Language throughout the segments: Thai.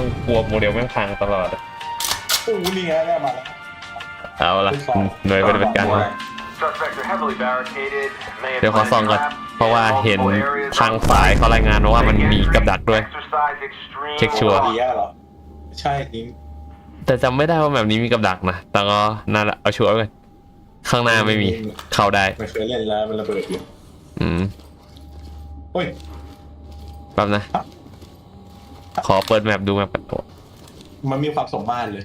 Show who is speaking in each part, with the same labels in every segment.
Speaker 1: ต้องกลัวโมเดลแม่งพังตลอดอะ
Speaker 2: ปูนี่ไงได้มาแล้ว
Speaker 1: เอาละหน่วยปฏิบัติการมา
Speaker 3: Suspects are heavily barricaded. May have
Speaker 1: เดี๋ยวขอ
Speaker 3: planted
Speaker 1: ส่องก่อน
Speaker 3: traps
Speaker 1: เพราะว่า
Speaker 3: in
Speaker 1: เห็น
Speaker 3: multiple areas
Speaker 1: ทางฝ่ายเขารายงานมาว่ามันมีกับดักด้วย
Speaker 3: Exercise extreme
Speaker 1: เช็คชัวร์
Speaker 2: ดีอะเหรอ ใช่จริง
Speaker 1: แต่จำไม่ได้ว่าแบบนี้มีกับดักนะ แต่ก็น่าละเอาชัวร์ไว้ก่อนข้างหน้าไม่มี เข้าได้
Speaker 2: ไม่เคยเล่นแล้วมันระเบิดอยู่
Speaker 1: อืม
Speaker 2: โอ้ย
Speaker 1: แป๊บนะ ขอเปิดแมปดูแมปกันโอ้
Speaker 2: มันมีความสมมาตรเลย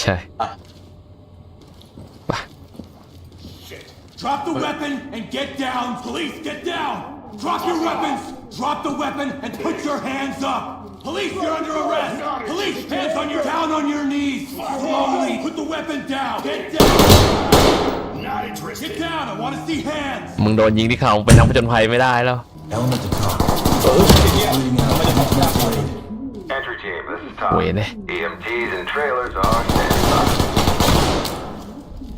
Speaker 1: ใช่
Speaker 2: อะ
Speaker 4: Drop the weapon and get down. Police, get down. Drop your weapons. Drop the weapon and put your hands up. Police, you're under arrest. Police, hands on your down on your knees. Slowly, put the weapon down. Get down.
Speaker 5: Not interested.
Speaker 4: Get down. I want to see hands.
Speaker 1: มึงโดนยิงที่เขาไปนักผจญภัยไม่ได้แล้ว
Speaker 5: Element to talk.
Speaker 3: And trailers are standing by.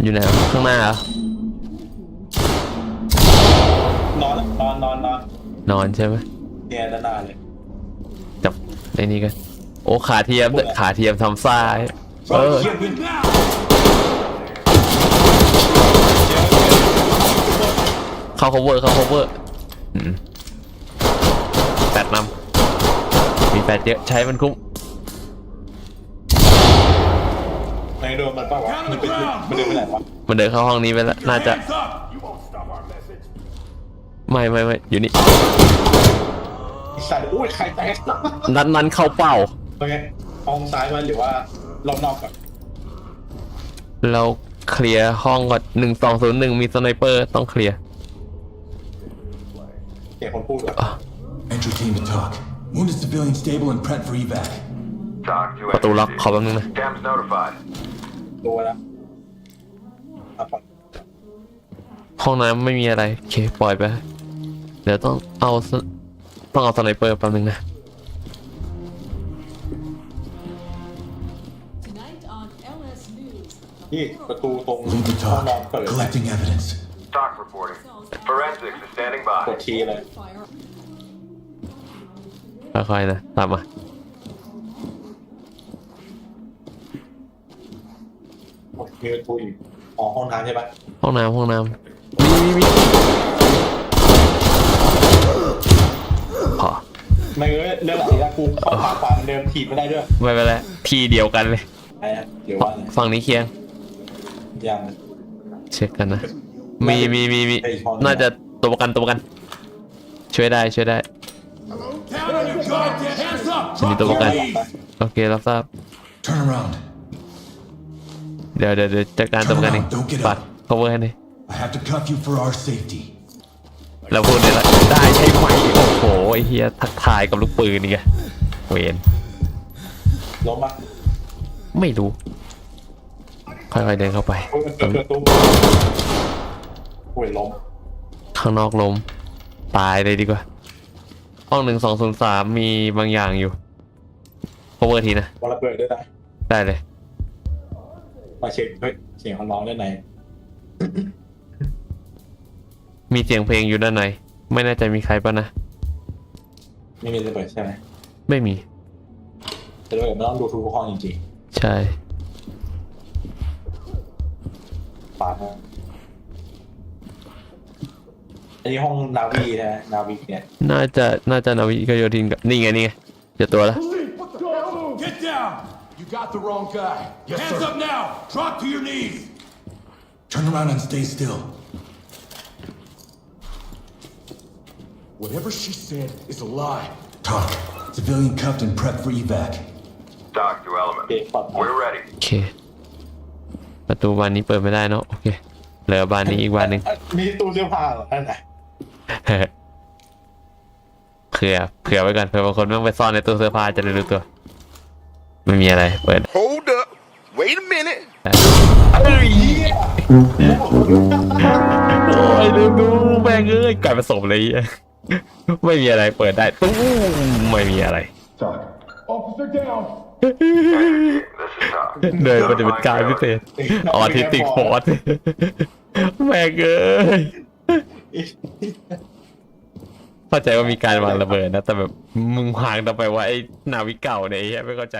Speaker 1: อยู่ไหนวะข้างหน้าเหรอน
Speaker 2: อนนอนนอนนอน
Speaker 1: นอนใช่ไหม
Speaker 2: เนี่ยด้านหน้าเลย
Speaker 1: จับในนี้กันโอ้ขาเทียมด้วยขาเทียมทำซ้ายเออ
Speaker 4: Weapon now.
Speaker 1: เข้า cover เข้า cover อืมแปดนำมี แปดเยอะใช้มันคุ้ม
Speaker 2: ในโดนมันเปล่าวะมันเป็นมันเดินไปไหนวะ
Speaker 1: มันเดินเข้าห้องนี้ไปแล้ว
Speaker 4: Your
Speaker 1: น่าจะ
Speaker 4: hands up.
Speaker 5: You won't stop our message.
Speaker 1: ไม่ไม่ไม่อยู่นี่
Speaker 2: ไอ้สัตว์อุ้ยใครแตก
Speaker 1: นั้นนั้นเข้าเป้า
Speaker 2: โอเคห้องซ้ายมันหรือว่ารอบนอกก่อน
Speaker 1: เราเคลียร์ห้องก่อนหนึ่งสองศูนย์หนึ่งมีสไนเปอร์ต้องเคลียร์
Speaker 2: เสียงคนพูดอะ
Speaker 5: Entry team to talk. Wounded civilian stable and prep for evac.
Speaker 3: Talk to
Speaker 1: ประตูล็อก
Speaker 3: entry
Speaker 1: ขอแป๊บนึงนะ
Speaker 3: team. Dam's notified.
Speaker 2: ดูแล้วอ่ะก่อน
Speaker 1: ห้องน้ำไม่มีอะไร โอเค ปล่อยไป เดี๋ยวต้องเอาสต้องเอาสไนเปอร์แป๊บนึงนะ
Speaker 6: Tonight on LS News,
Speaker 2: นี่ประตูตรง
Speaker 5: Lead to
Speaker 2: ห้อง
Speaker 5: talk.
Speaker 2: นอนเปิด
Speaker 5: Collecting evidence.
Speaker 3: Talk reporting. Forensics is standing
Speaker 2: ก
Speaker 3: by.
Speaker 2: ดทีเลย
Speaker 6: fire
Speaker 1: ค่อยๆนะตามมา
Speaker 2: มีประตูอยู่อ๋อห้องน้ำใช่ปะ
Speaker 1: ห้องน้ำห้องน้ำมีมีมีพอ
Speaker 2: ไม่เอ้ยเรื่องอะไรนะกูเข้าปากขวาเหมือนเดิมถีบไม่ได้ด้วย
Speaker 1: ไม่เป็นไรทีเดียวกันเลย
Speaker 2: ไอ้เดี๋ยวว่า
Speaker 1: ฝั่งนี้เคลียร์
Speaker 2: ยัง
Speaker 1: เช็คกันนะมีมีมีมีน่าจะตัวประกันตัวประกัน ช่วยได้ช่วยได้
Speaker 4: Down on your goddamn hands up.
Speaker 1: Sini
Speaker 4: Drop
Speaker 1: tu bukan.
Speaker 4: your knees.
Speaker 1: โอเครับทราบเดี๋ยวเดี๋ยวจัดการตัวประกันเองปัด cover ให้หน่อย
Speaker 5: I have to cuff you for our safety.
Speaker 1: เราพูดได้ละได้ใช่ไหมโอ้โหไอ้เฮียทักทายกับลูกปืนนี่ไงเวน
Speaker 2: ล้มปะ
Speaker 1: ไม่รู้ค่อยๆเดินเข้าไป
Speaker 2: โอ้ยมันล้ม
Speaker 1: ข้างนอกล้มตายเลยดีกว่า ห้องหนึ่งสองศูนย์สามมีบางอย่างอยู่ cover ทีนะ
Speaker 2: วันระเบิดด้วยนะ
Speaker 1: ได้เลย
Speaker 2: มาเช็คเฮ้ยเสียงของน้องด้านใน
Speaker 1: มีเสียงเพลงอยู่ด้านในไม่แน่ใจมีใครปะนะ
Speaker 2: ไม่มีระเบิดใช่ไหม
Speaker 1: ไม่มี
Speaker 2: แต่ระเบิดมันต้องดูทุกห้องจริง
Speaker 1: ใช่
Speaker 2: ๆปาดนะ อันนี้ห้องนาวีนะนาวีเนี่ย
Speaker 1: น่าจะน่าจะนาวิกโยธินกับนี่ไงนี่ไงเจอตัวแล้ว
Speaker 4: Get down.
Speaker 5: You got the wrong guy. Yes,
Speaker 4: Hands up now. Drop to your knees.
Speaker 5: Turn around and stay still. Whatever she said is a lie. Talk. Civilian cuffed and prepped for evac.
Speaker 3: Talk to element.
Speaker 2: Okay, fuck.
Speaker 3: We're ready.
Speaker 1: โอเค ประตูบานนี้เปิดไม่ได้เนาะโอเค เหลือบานนี้อีกบานหนึ่ง
Speaker 2: อะมีตู้เสื้อผ้าเหรอนั่นน่ะ
Speaker 1: เผื่อเผื่อไว้ก่อนเผื่อบางคนแม่งไปซ่อนในตู้เสื้อผ้าจะได้รู้ตัว ไม่มีอะไร เปิด
Speaker 7: Hold up. Wait a minute.
Speaker 1: โอ้ยลืมดูแม่งเอ้ยกลายเป็นศพเลยอะไม่มีอะไรเปิดได้ตู้มไม่มีอะไร
Speaker 5: Officer down.
Speaker 3: This is Talk.
Speaker 1: เดินปฏิบัติการพิเศษออทิสติกฟอร์สแม่งเอ้ย เข้าใจว่ามีการวางระเบิดนะ แต่แบบมึงวางทำไมว่าไอ้นาวิกเก่าเนี่ยไอ้เหี้ยไม่เข้าใจ